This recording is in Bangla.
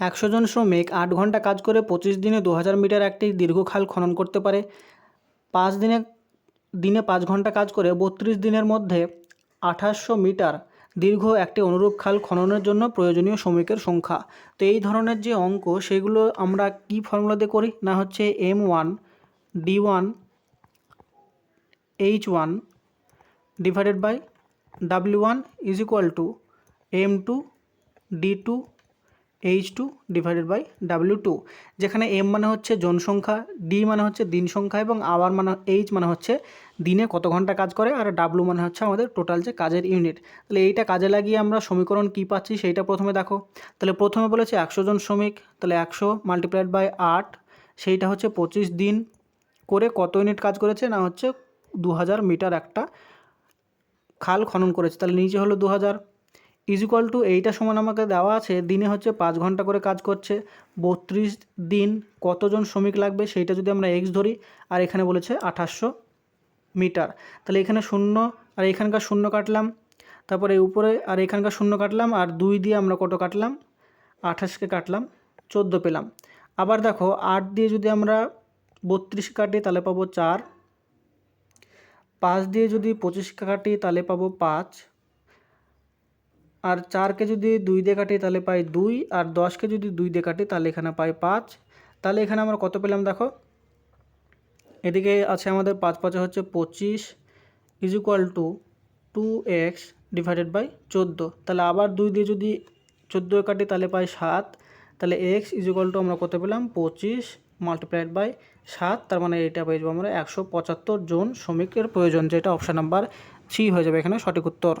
একশো জন শ্রমিক আট ঘণ্টা কাজ করে পঁচিশ দিনে দু হাজার মিটার একটি দীর্ঘ খাল খনন করতে পারে। পাঁচ দিনে দিনে পাঁচ ঘণ্টা কাজ করে বত্রিশ দিনের মধ্যে আঠাশশো মিটার দীর্ঘ একটি অনুরূপ খাল খননের জন্য প্রয়োজনীয় শ্রমিকের সংখ্যা। তো এই ধরনের যে অঙ্ক, সেগুলো আমরা কী ফর্মুলা দিয়ে করি? না হচ্ছে M one D one H one divided by W one is equal to M two D two H two divided by W two যেখানে এম মানে হচ্ছে জনসংখ্যা ডি মানে হচ্ছে দিন সংখ্যা এবং আওয়ার মানে এইচ মানে হচ্ছে দিনে কত ঘণ্টা কাজ করে আর ডাব্লু মানে হচ্ছে আমাদের টোটাল যে কাজের ইউনিট তাহলে এইটা কাজে লাগিয়ে আমরা সমীকরণ কী পাচ্ছি সেইটা প্রথমে দেখো। তাহলে প্রথমে বলেছে একশো জন শ্রমিক, তাহলে একশো মাল্টিপ্লাইড বাই আট, সেইটা হচ্ছে পঁচিশ দিন করে কত ইউনিট কাজ করেছে না হচ্ছে দু হাজার মিটার একটা খাল খনন করেছে। তাহলে নিচে হলো দু হাজার হাজার ইকুয়াল টু এইটা সমান আমাকে দেওয়া আছে, দিনে হচ্ছে পাঁচ ঘণ্টা করে কাজ করছে, বত্রিশ দিন কতজন শ্রমিক লাগবে সেইটা যদি আমরা এক্স ধরি, আর এখানে বলেছে আঠাশশো মিটার। তাহলে এখানে শূন্য, আর এখানকার শূন্য কাটলাম, তারপরে উপরে, আর এখানকার শূন্য কাটলাম, আর দুই দিয়ে আমরা কত কাটলাম, আঠাশকে কাটলাম, চোদ্দ পেলাম। আবার দেখো, আট দিয়ে যদি আমরা বত্রিশ কাটি, তাহলে পাবো চার, পাঁচ দিয়ে যদি পঁচিশ কাটি, তাহলে পাবো পাঁচ আর চারকে যদি দুই দিয়ে কাটি তাহলে পাই দুই, আর দশকে যদি দুই দিয়ে কাটি তাহলে এখানে পাই পাঁচ। তাহলে এখানে আমরা কত পেলাম দেখো? এদিকে আছে আমাদের পাঁচ পাঁচে হচ্ছে পঁচিশ is equal to two X divided by চোদ্দ। তাহলে আবার দুই দিয়ে যদি চোদ্দ কাটি তাহলে পাই সাত। তাহলে এক্স ইজ ইকুয়াল টু আমরা কত পেলাম? পঁচিশ মাল্টিপ্লাইড বাই সাত। তার মানে এটা পেয়ে যাব আমরা একশো পঁচাত্তর জন শ্রমিকের প্রয়োজন, যেটা অপশান নাম্বার সি হয়ে যাবে এখানে সঠিক উত্তর।